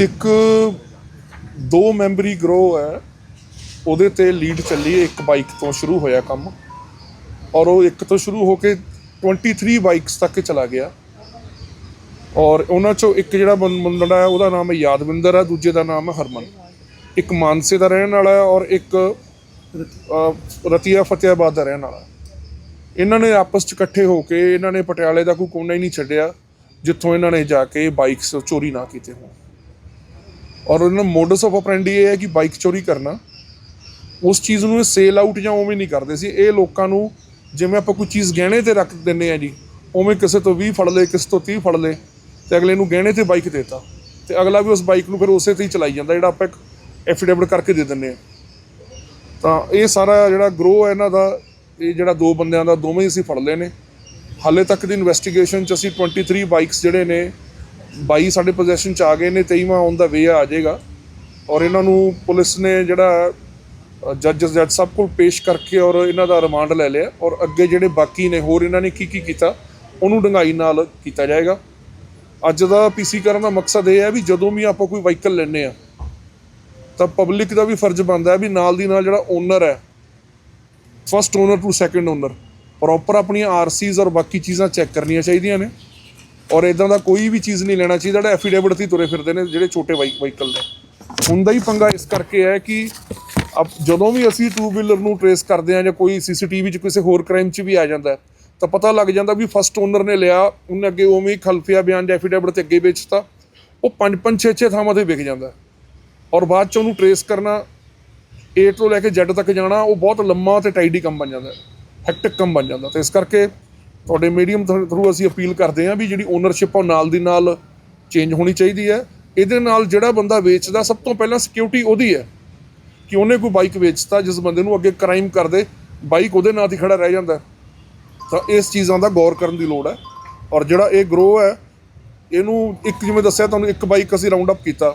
ਇੱਕ ਦੋ ਮੈਂਬਰੀ ਗਰੋਹ ਹੈ। ਉਹਦੇ ਤੇ ਲੀਡ ਚੱਲੀ ਹੈ ਇੱਕ ਬਾਈਕ ਤੋਂ ਸ਼ੁਰੂ ਹੋਇਆ ਕੰਮ। ਔਰ ਉਹ ਇੱਕ ਤੋਂ ਸ਼ੁਰੂ ਹੋ ਕੇ 23 ਬਾਈਕਸ ਤੱਕ ਚਲਾ ਗਿਆ। ਔਰ ਉਹਨਾਂ ਚੋਂ ਇੱਕ ਜਿਹੜਾ ਬੰ- ਮੁੰਡਾ ਹੈ, ਉਹਦਾ ਨਾਮ ਹੈ ਯਾਦਵਿੰਦਰ ਹੈ, ਦੂਜੇ ਦਾ ਨਾਮ ਹੈ ਹਰਮਨ। ਇੱਕ ਮਾਨਸੇ ਦਾ ਰਹਿਣ ਵਾਲਾ ਹੈ ਔਰ ਇੱਕ ਰਤੀਆ ਫਤਿਆਬਾਦ ਦਾ ਰਹਿਣ ਵਾਲਾ ਇਹਨਾਂ ਨੇ ਆਪਸ ਚ ਇਕੱਠੇ ਹੋ ਕੇ ਇਹਨਾਂ ਨੇ ਪਟਿਆਲੇ ਦਾ ਕੋਈ ਕੋਨਾ ਹੀ ਨਹੀਂ ਛੱਡਿਆ, ਜਿੱਥੋਂ ਇਹਨਾਂ ਨੇ ਜਾ ਕੇ ਬਾਈਕਸ ਚੋਰੀ ਨਾ ਕੀਤੇ ਹੋਣ। ਔਰ ਉਹਨਾਂ ਦਾ ਮੋਡਸ ਆਫ ਆਪਰੈਂਡੀ ਇਹ ਹੈ ਕਿ ਬਾਈਕ ਚੋਰੀ ਕਰਨਾ। ਉਸ ਚੀਜ਼ ਨੂੰ ਸੇਲ ਆਊਟ ਜਾਂ ਉਵੇਂ ਨਹੀਂ ਕਰਦੇ ਸੀ। ਇਹ ਲੋਕਾਂ ਨੂੰ ਜਿਵੇਂ ਆਪਾਂ ਕੋਈ ਚੀਜ਼ ਗਹਿਣੇ ਤੇ ਰੱਖ ਦਿੰਨੇ ਆ ਜੀ, ਉਵੇਂ ਕਿਸੇ ਤੋਂ 20 ਫੜ ਲਏ, ਕਿਸੇ ਤੋਂ 30 ਫੜ ਲਏ ਤੇ ਅਗਲੇ ਨੂੰ ਗਹਿਣੇ ਤੇ ਬਾਈਕ ਦੇਤਾ। ਤੇ ਅਗਲਾ ਵੀ ਉਸ ਬਾਈਕ ਨੂੰ ਫਿਰ ਉਸੇ ਤੇ ਹੀ ਚਲਾਈ ਜਾਂਦਾ, ਜਿਹੜਾ ਆਪਾਂ ਇੱਕ ਐਫੀਡੇਵਿਟ ਕਰਕੇ ਦੇ ਦਿੰਨੇ ਆ ਤਾਂ ਇਹ ਸਾਰਾ ਜਿਹੜਾ ਗਰੋ ਹੈ ਇਹਨਾਂ ਦਾ, ਇਹ ਜਿਹੜਾ ਦੋ ਬੰਦਿਆਂ ਦਾ, ਦੋਵੇਂ ਹੀ ਅਸੀਂ ਫੜ ਲਏ ਨੇ। ਹਾਲੇ ਤੱਕ ਦੀ ਇਨਵੈਸਟੀਗੇਸ਼ਨ ਚ ਅਸੀਂ 23 ਬਾਈਕਸ ਜਿਹੜੇ ਨੇ 22 ਸਾਡੇ ਪੋਜੀਸ਼ਨ ਚ ਆ ਗਏ ਨੇ 23ਵਾਂ ਔਨ ਦਾ ਵੇ ਆ ਜਾਏਗਾ। ਔਰ ਇਹਨਾਂ ਨੂੰ ਪੁਲਿਸ ਨੇ ਜਿਹੜਾ ਜੱਜ ਜੱਜ ਸਾਹਿਬ ਕੋਲ ਪੇਸ਼ ਕਰਕੇ ਔਰ ਇਹਨਾਂ ਦਾ ਰਿਮਾਂਡ ਲੈ ਲਿਆ। ਔਰ ਅੱਗੇ ਜਿਹੜੇ ਬਾਕੀ ਨੇ, ਹੋਰ ਇਹਨਾਂ ਨੇ ਕੀ ਕੀ ਕੀਤਾ, ਉਹਨੂੰ ਡੰਗਾਈ ਨਾਲ ਕੀਤਾ ਜਾਏਗਾ। ਅੱਜ ਦਾ ਪੀਸੀ ਕਰਨ ਦਾ ਮਕਸਦ ਇਹ ਹੈ ਵੀ ਜਦੋਂ ਵੀ ਆਪਾਂ ਕੋਈ ਵਾਹੀਕਲ ਲੈਣੇ ਆ ਤਾਂ ਪਬਲਿਕ ਦਾ ਵੀ ਫਰਜ਼ ਬਣਦਾ ਹੈ ਵੀ ਨਾਲ ਦੀ ਨਾਲ ਜਿਹੜਾ ਓਨਰ ਹੈ first owner to second owner proper ਆਪਣੀਆਂ ਆਰਸੀਜ਼ ਔਰ ਬਾਕੀ ਚੀਜ਼ਾਂ ਚੈੱਕ ਕਰਨੀਆਂ ਚਾਹੀਦੀਆਂ ਨੇ। ਔਰ ਇਦਾਂ ਦਾ ਕੋਈ ਵੀ ਚੀਜ਼ ਨਹੀਂ ਲੈਣਾ ਚਾਹੀਦਾ, ਜਿਹੜਾ ਐਫੀਡੇਵਿਟ ਤੇ ਹੀ ਤੁਰੇ ਫਿਰਦੇ ਨੇ ਜਿਹੜੇ ਛੋਟੇ ਵਾਹੀਕਲ ਨੇ। ਹੁੰਦਾ ਹੀ ਪੰਗਾ ਇਸ ਕਰਕੇ ਹੈ ਕਿ ਅਬ ਜਦੋਂ ਵੀ ਅਸੀਂ ਟੂ ਵੀਲਰ ਨੂੰ ਟਰੇਸ ਕਰਦੇ ਆ ਜਾਂ ਕੋਈ ਸੀਸੀਟੀਵੀ 'ਚ ਕਿਸੇ ਹੋਰ ਕ੍ਰਾਈਮ 'ਚ ਵੀ ਆ ਜਾਂਦਾ ਤਾਂ ਪਤਾ ਲੱਗ ਜਾਂਦਾ ਵੀ ਫਸਟ ਓਨਰ ਨੇ ਲਿਆ, ਉਹਨੇ ਅੱਗੇ ਉਵੇਂ ਹੀ ਖਲਫੀਆ ਬਿਆਨ ਜਾਂ ਐਫੀਡੇਵਿਟ ਤੇ ਅੱਗੇ ਵੇਚਤਾ, ਉਹ ਪੰਜ ਪੰਜ ਛੇ ਛੇ ਥਾਵਾਂ ਤੇ ਵਿਕ ਜਾਂਦਾ ਔਰ ਬਾਅਦ ਚ ਉਹਨੂੰ ਟਰੇਸ ਕਰਨਾ, A ਤੋਂ ਲੈ ਕੇ Z ਤੱਕ ਜਾਣਾ, ਉਹ ਬਹੁਤ ਲੰਮਾ ਤੇ ਟਾਈਡੀ ਕੰਮ ਬਣ ਜਾਂਦਾ ਹੈਕਟਿਕ ਕੰਮ ਬਣ ਜਾਂਦਾ ਤੇ ਇਸ ਕਰਕੇ ਤੁਹਾਡੇ ਮੀਡੀਅਮ ਥਰੂ ਅਸੀਂ ਅਪੀਲ ਕਰਦੇ ਹਾਂ ਵੀ ਜਿਹੜੀ ਓਨਰਸ਼ਿਪ ਉਹ ਨਾਲ ਦੀ ਨਾਲ ਚੇਂਜ ਹੋਣੀ ਚਾਹੀਦੀ ਹੈ। ਇਹਦੇ ਨਾਲ ਜਿਹੜਾ ਬੰਦਾ ਵੇਚਦਾ, ਸਭ ਤੋਂ ਪਹਿਲਾਂ ਸਿਕਿਉਰਿਟੀ ਉਹਦੀ ਹੈ ਕਿ ਉਹਨੇ ਕੋਈ ਬਾਈਕ ਵੇਚਤਾ, ਜਿਸ ਬੰਦੇ ਨੂੰ ਅੱਗੇ ਕ੍ਰਾਈਮ ਕਰਦੇ ਬਾਈਕ ਉਹਦੇ ਨਾਂ ਤੇ ਖੜਾ ਰਹਿ ਜਾਂਦਾ। ਤਾਂ ਇਸ ਚੀਜ਼ਾਂ ਦਾ ਗੌਰ ਕਰਨ ਦੀ ਲੋੜ ਹੈ। ਔਰ ਜਿਹੜਾ ਇਹ ਗਰੋ ਹੈ, ਇਹਨੂੰ ਇੱਕ ਜਿਵੇਂ ਦੱਸਿਆ ਤੁਹਾਨੂੰ, ਇੱਕ ਬਾਈਕ ਅਸੀਂ ਰਾਉਂਡ ਅਪ ਕੀਤਾ।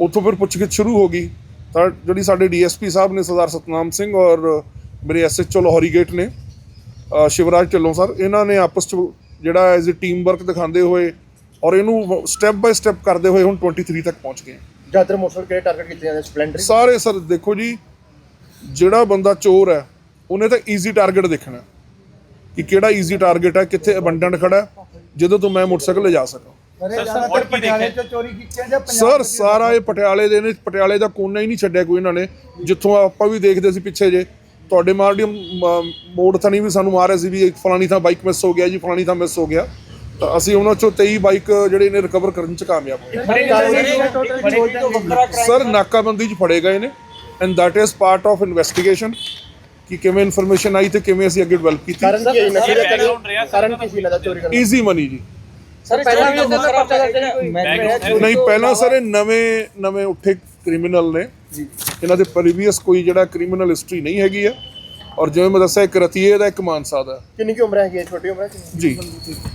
ਉੱਥੋਂ ਫਿਰ ਪੁੱਛਗਿੱਛ ਸ਼ੁਰੂ ਹੋ ਗਈ। ਤਾਂ ਜਿਹੜੀ ਸਾਡੇ ਡੀਐਸਪੀ ਸਾਹਿਬ ਨੇ ਸਰਦਾਰ ਸਤਨਾਮ ਸਿੰਘ ਔਰ ਮੇਰੇ ਐਸਐਚਓ ਲਾਹੌਰੀ ਗੇਟ ਨੇ ਸ਼ਿਵਰਾਜ ਢਿੱਲੋਂ ਸਰ ਇਹਨਾਂ ਨੇ ਆਪਸ ਚ ਜਿਹੜਾ ਐਜ਼ ਅ ਟੀਮ ਵਰਕ ਦਿਖਾਉਂਦੇ ਹੋਏ ਔਰ ਇਹਨੂੰ ਸਟੈਪ ਬਾਈ ਸਟੈਪ ਕਰਦੇ ਹੋਏ ਹੁਣ 23 ਤੱਕ ਪਹੁੰਚ ਗਏ ਜ਼ਿਆਦਾਤਰ ਮੋਟਰਸਾਈਕਲ ਕਿਹੜੇ ਟਾਰਗੇਟ ਕੀਤੇ ਜਾਂਦੇ ਸਪਲੈਂਡਰ ਸਾਰੇ ਸਰ ਦੇਖੋ ਜੀ ਜਿਹੜਾ ਬੰਦਾ ਚੋਰ ਹੈ ਉਹਨੇ ਤਾਂ ਈਜ਼ੀ ਟਾਰਗੇਟ ਦੇਖਣਾ ਕਿ ਕਿਹੜਾ ਈਜ਼ੀ ਟਾਰਗੇਟ ਹੈ ਕਿੱਥੇ ਅਬੰਡੈਂਟ ਖੜਾ ਹੈ, ਜਦੋਂ ਤੋਂ ਮੈਂ ਮੋਟਰਸਾਈਕਲ ਲੈ ਜਾ ਸਕਾਂ ਸਰ ਜ਼ਿਆਦਾਤਰ ਪਟਿਆਲੇ ਤੋਂ ਚੋਰੀ ਕੀਤੀਆਂ ਜਾਂ ਪੰਜਾਬ ਸਰ ਸਾਰਾ ਇਹ ਪਟਿਆਲੇ ਦੇ ਨੇ ਪਟਿਆਲੇ ਦਾ ਕੋਨਾ ਹੀ ਨਹੀਂ ਛੱਡਿਆ ਕੋਈ ਇਹਨਾਂ ਨੇ। ਜਿੱਥੋਂ ਆਪਾਂ ਵੀ ਦੇਖਦੇ ਸੀ ਪਿੱਛੇ ਜੇ ਤੁਹਾਡੇ ਮਾਰਡੀਅਮ ਮੋੜ ਤਾਂ ਨਹੀਂ ਵੀ ਸਾਨੂੰ ਮਾਰ ਰਿਹਾ ਸੀ ਵੀ ਇੱਕ ਫਲਾਣੀ ਥਾਂ ਬਾਈਕ ਮਿਸ ਹੋ ਗਿਆ ਜੀ ਫਲਾਣੀ ਥਾਂ ਮਿਸ ਹੋ ਗਿਆ। ਤਾਂ ਅਸੀਂ ਉਹਨਾਂ ਚੋਂ 23 ਬਾਈਕ ਜਿਹੜੇ ਨੇ ਰਿਕਵਰ ਕਰਨ ਚ ਕਾਮਯਾਬ ਹੋਏ। ਸਰ ਨਾਕਾਬੰਦੀ ਚ ਫੜੇ ਗਏ ਨੇ and that is part of investigation ਕਿ ਕਿਵੇਂ ਇਨਫੋਰਮੇਸ਼ਨ ਆਈ ਤੇ ਕਿਵੇਂ ਅਸੀਂ ਅੱਗੇ ਡਿਵੈਲਪ ਕੀਤੀ। ਕਾਰਨ ਕੀ ਹੈ ਨਸ਼ੇ ਦਾ ਕਰੀ ਕਾਰਨ ਕੀ ਸੀ ਲੱਗਦਾ ਚੋਰੀ ਕਰਨ ਈਜ਼ੀ ਮਨੀ ਜੀ। ਸਰ ਪਹਿਲਾਂ ਵੀ ਨਹੀਂ ਪਹਿਲਾਂ ਸਰ ਇਹ ਨਵੇਂ ਨਵੇਂ ਉੱਠੇ ਕ੍ਰਿਮੀਨਲ ਨੇ। ਇਹਨਾਂ ਦੇ ਪ੍ਰੀਵੀਅਸ ਕੋਈ ਜਿਹੜਾ ਕ੍ਰਿਮੀਨਲ ਹਿਸਟਰੀ ਨਹੀਂ ਹੈਗੀ ਆ। ਔਰ ਜਿਵੇਂ ਮੈਂ ਦੱਸਿਆ ਇੱਕ ਰਤੀਏ ਦਾ ਇੱਕ ਮਾਨਸਾ ਦਾ। ਕਿੰਨੀ ਕੀ ਉਮਰ ਹੈਗੀ ਹੈ ਛੋਟੀ ਉਮਰ ਹੈ? ਜੀ।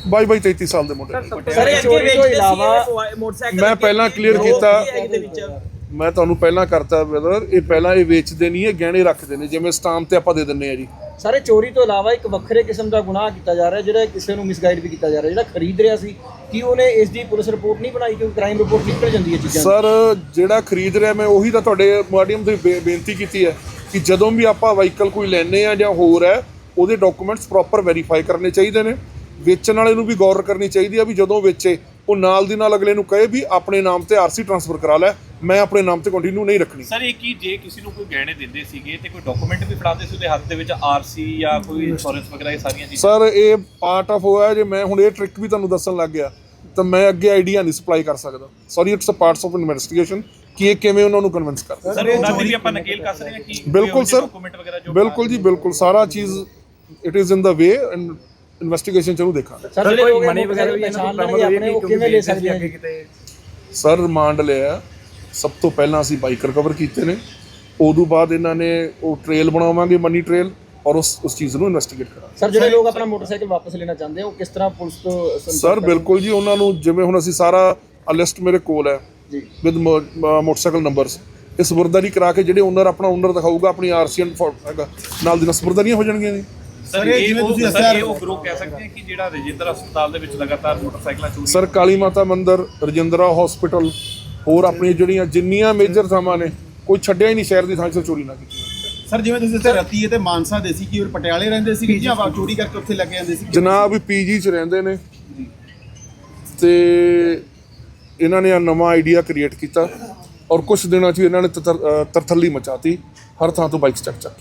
22 22 33 ਸਾਲ ਦੇ ਮੁੰਡੇ। ਸਰ ਇਹ ਚੋਰੀ ਤੋਂ ਇਲਾਵਾ ਮੋਟਰਸਾਈਕਲ ਮੈਂ ਪਹਿਲਾਂ ਕਲੀਅਰ ਕੀਤਾ। ਮੈਂ ਤੁਹਾਨੂੰ ਪਹਿਲਾਂ ਕਰਤਾ ਬ੍ਰਦਰ ਇਹ ਪਹਿਲਾਂ ਇਹ ਵੇਚਦੇ ਨਹੀਂ ਇਹ ਗਹਿਣੇ ਰੱਖਦੇ ਨੇ ਜਿਵੇਂ ਸਟਾਂਪ ਤੇ ਆਪਾਂ ਦੇ ਦਿੰਨੇ ਆ ਜੀ। ਸਾਰੇ ਚੋਰੀ ਤੋਂ ਇਲਾਵਾ ਇੱਕ ਵੱਖਰੇ ਕਿਸਮ ਦਾ ਗੁਨਾਹ ਕੀਤਾ ਜਾ ਰਿਹਾ, ਜਿਹੜਾ ਕਿਸੇ ਨੂੰ ਮਿਸਗਾਈਡ ਵੀ ਕੀਤਾ ਜਾ ਰਿਹਾ, ਜਿਹੜਾ ਖਰੀਦ ਰਿਹਾ ਸੀ। ਕਿ ਉਹਨੇ ਇਸ ਦੀ ਪੁਲਿਸ ਰਿਪੋਰਟ ਨਹੀਂ ਬਣਾਈ ਕਿਉਂਕਿ ਕ੍ਰਾਈਮ ਰਿਪੋਰਟ ਨਿਕਲ ਜਾਂਦੀ ਹੈ ਚੀਜ਼ਾਂ ਸਰ, ਜਿਹੜਾ ਖਰੀਦ ਰਿਹਾ, ਮੈਂ ਉਹੀ ਤਾਂ ਤੁਹਾਡੇ ਮਾਧਿਅਮ ਤੇ ਬੇ- ਬੇਨਤੀ ਕੀਤੀ ਹੈ ਕਿ ਜਦੋਂ ਵੀ ਆਪਾਂ ਵਾਹੀਕਲ ਕੋਈ ਲੈਣੇ ਆ ਜਾਂ ਹੋਰ ਹੈ, ਉਹਦੇ ਡਾਕੂਮੈਂਟਸ ਪ੍ਰੋਪਰ ਵੈਰੀਫਾਈ ਕਰਨੇ ਚਾਹੀਦੇ ਨੇ। ਵੇਚਣ ਵਾਲੇ ਨੂੰ ਵੀ ਗੌਰ ਕਰਨੀ ਚਾਹੀਦੀ ਆ ਵੀ ਜਦੋਂ ਵੇਚੇ, ਉਹ ਨਾਲ ਦੀ ਨਾਲ ਅਗਲੇ ਨੂੰ ਕਹੇ ਵੀ ਆਪਣੇ ਨਾਮ ਤੇ ਆਰਸੀ ਟ੍ਰਾਂਸਫਰ ਕਰਾ ਲੈ। ਮੈਂ ਆਪਣੇ ਨਾਮ ਤੇ ਕੰਟੀਨਿਊ ਨਹੀਂ ਰੱਖਣੀ। ਸਰ ਇਹ ਕੀ ਜੇ ਕਿਸੇ ਨੂੰ ਕੋਈ ਗਹਿਣੇ ਦਿੰਦੇ ਸੀਗੇ ਤੇ ਕੋਈ ਡਾਕੂਮੈਂਟ ਵੀ ਫੜਾਉਂਦੇ ਸੀ ਉਹਦੇ ਹੱਥ ਦੇ ਵਿੱਚ ਆਰਸੀ ਜਾਂ ਕੋਈ ਇੰਸ਼ੋਰੈਂਸ ਵਗੈਰਾ ਇਹ ਸਾਰੀਆਂ ਚੀਜ਼ਾਂ? ਸਰ ਇਹ ਪਾਰਟ ਆਫ ਹੋਇਆ ਜੇ ਮੈਂ ਹੁਣ ਇਹ ਟ੍ਰਿਕ ਵੀ ਤੁਹਾਨੂੰ ਦੱਸਣ ਲੱਗ ਗਿਆ ਤਾਂ ਮੈਂ ਅੱਗੇ ਆਈਡੀਆ ਨਹੀਂ ਸਪਲਾਈ ਕਰ ਸਕਦਾ। Sorry it's a parts of investigation ਕਿ ਇਹ ਕਿਵੇਂ ਉਹਨਾਂ ਨੂੰ ਕਨਵਿੰਸ ਕਰਦੇ ਸਰ ਉਹਨਾਂ ਦੀ ਵੀ ਆਪਾਂ ਨਕੇਲ ਕੱਸ ਰਹੇ ਹਾਂ ਕਿ ਬਿਲਕੁਲ ਸਰ। ਡਾਕੂਮੈਂਟ ਵਗੈਰਾ ਜੋ ਬਿਲਕੁਲ ਜੀ ਬਿਲਕੁਲ। ਸਾਰਾ ਚੀਜ਼ it is in the way and investigation ਚਲੂ ਦੇਖਾਂਗੇ। ਸਰ ਕੋਈ ਮਨੀ ਵਗੈਰਾ ਵੀ ਪਛਾਣ ਲੈਣਗੇ ਆਪਣੇ ਉਹ ਕਿਵੇਂ ਲੈ ਸਕਦੇ ਆ? ਸਰ ਰਿਮਾਂਡ ਲਿਆ। ਸਭ ਤੋਂ ਪਹਿਲਾਂ ਅਸੀਂ ਬਾਈਕ ਰਿਕਵਰ ਕੀਤੇ ਨੇ। ਉਦੋਂ ਬਾਅਦ ਇਹਨਾਂ ਨੇ ਉਹ ਟ੍ਰੇਲ ਬਣਾਵਾਂਗੇ ਮਨੀ ਟ੍ਰੇਲ ਔਰ ਉਸ ਉਸ ਚੀਜ਼ ਨੂੰ ਇਨਵੈਸਟੀਗੇਟ ਕਰਾਂਗੇ। ਸਰ ਜਿਹੜੇ ਲੋਕ ਆਪਣਾ ਮੋਟਰਸਾਈਕਲ ਵਾਪਸ ਲੈਣਾ ਚਾਹੁੰਦੇ ਆ ਉਹ ਕਿਸ ਤਰ੍ਹਾਂ ਪੁਲਿਸ ਤੋਂ ਸਰ ਬਿਲਕੁਲ ਜੀ ਉਹਨਾਂ ਨੂੰ ਜਿਵੇਂ ਹੁਣ ਅਸੀਂ ਸਾਰਾ ਲਿਸਟ ਮੇਰੇ ਕੋਲ ਹੈ ਜੀ। ਵਿਦ ਮੋਟਰਸਾਈਕਲ ਨੰਬਰਸ ਇਹ ਸਪੁਰਦਗੀ ਕਰਾ ਕੇ ਜਿਹੜੇ ਓਨਰ ਆਪਣਾ ਓਨਰ ਦਿਖਾਊਗਾ ਆਪਣੀ ਆਰਸੀ ਐਂਡ ਹੈਗਾ ਨਾਲ ਦੀ ਨਾਲ ਸਪੁਰਦਗੀਆਂ ਹੋ ਜਾਣਗੀਆਂ ਜੀ। ਸਰ ਇਹ ਜਿਵੇਂ ਤੁਸੀਂ ਸਰ ਇਹ ਉਹ ਗਰੁੱਪ ਕਹਿ ਸਕਦੇ ਹਾਂ ਕਿ ਜਿਹੜਾ ਰਜਿੰਦਰ ਹਸਪਤਾਲ ਦੇ ਵਿੱਚ ਲਗਾਤਾਰ ਮੋਟਰਸਾਈਕਲਾਂ ਚੋਰੀ ਸਰ ਕਾਲੀ ਮਾਤਾ ਮੰਦਿਰ ਰਜਿੰਦਰਾ ਹਸਪੀਟਲ ਹੋਰ ਆਪਣੀਆਂ ਜਿਹੜੀਆਂ ਜਿੰਨੀਆਂ ਮੇਜਰ ਥਾਵਾਂ ਨੇ ਕੋਈ ਛੱਡਿਆ ਹੀ ਨਹੀਂ ਸ਼ਹਿਰ ਦੀ ਥਾਂ 'ਚ ਚੋਰੀ ਨਾ ਕੀਤੀ ਸਰ ਜਿਵੇਂ ਤੁਸੀਂ ਦੱਸਿਆ ਰਤੀਏ ਤੇ ਮਾਨਸਾ ਦੇ ਸੀ ਕਿ ਉਹ ਪਟਿਆਲੇ ਰਹਿੰਦੇ ਸੀ ਜਾਂ ਵਾ ਚੋਰੀ ਕਰਕੇ ਉੱਥੇ ਲੱਗ ਜਾਂਦੇ ਸੀ ਜਨਾਬ ਪੀਜੀ 'ਚ ਰਹਿੰਦੇ ਨੇ। ਤੇ ਇਹਨਾਂ ਨੇ ਆ ਨਵਾਂ ਆਈਡੀਆ ਕ੍ਰੀਏਟ ਕੀਤਾ ਔਰ ਕੁਝ ਦਿਨਾਂ 'ਚ ਇਹਨਾਂ ਨੇ ਤਰਥੱਲੀ ਮਚਾਤੀ ਹਰ ਥਾਂ ਤੋਂ ਬਾਈਕਸ ਚੱਕ ਚੱਕ